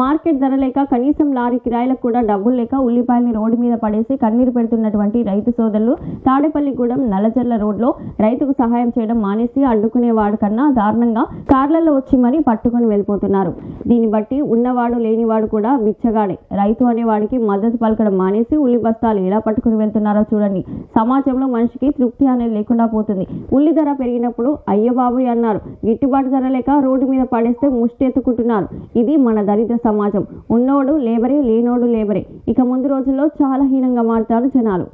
Market ధర లేక కనీసం లారీ కిరాయిలకు కూడా డబ్బులు లేక ఉల్లిపాయల్ని రోడ్డు మీద పడేసి కన్నీరు పెడుతున్నటువంటి రైతు సోదరులు తాడేపల్లిగూడెం నల్లజర్ల రోడ్లో రైతుకు సహాయం చేయడం మానేసి అడ్డుకునేవాడు కన్నా దారుణంగా కార్లలో వచ్చి మరీ పట్టుకొని వెళ్ళిపోతున్నారు. దీన్ని బట్టి ఉన్నవాడు లేనివాడు కూడా బిచ్చగాడే. రైతు అనేవాడికి మద్దతు పలకడం మానేసి ఉల్లి బస్తాలు ఎలా పట్టుకుని వెళ్తున్నారో చూడండి. సమాజంలో మనిషికి తృప్తి అనేది లేకుండా పోతుంది. ఉల్లి ధర పెరిగినప్పుడు అయ్యబాబు అన్నారు. గిట్టుబాటు ధర లేక రోడ్డు మీద పడేస్తే ముష్టి ఎత్తుకుంటున్నారు ఇది మన దరిద్ర సమాజం. ఉన్నోడు లేబరే లేనోడు లేబరే. ఇక ముందు రోజుల్లో చాలా హీనంగా మారుతారు జనాలు.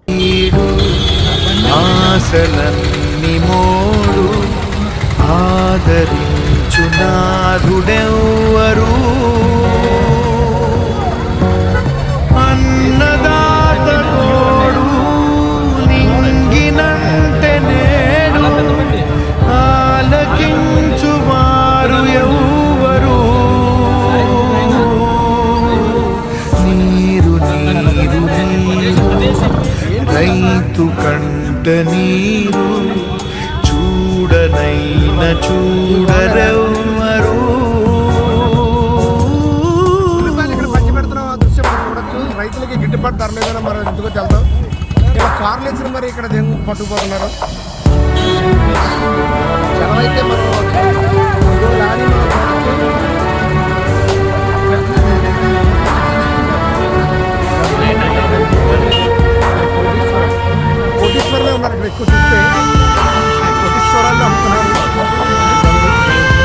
ఆదరించు నాథుడెవ్వరు. నీరు చూడనైన చూడరెవ్వరు. ఇక్కడ దృశ్యం రైతులకి గిట్టుబాటు ధర లేదని మరి ఎందుకో వెళ్తాం కార్లు ఇచ్చిన మరి ఇక్కడ పట్టుకుపోతున్నారు?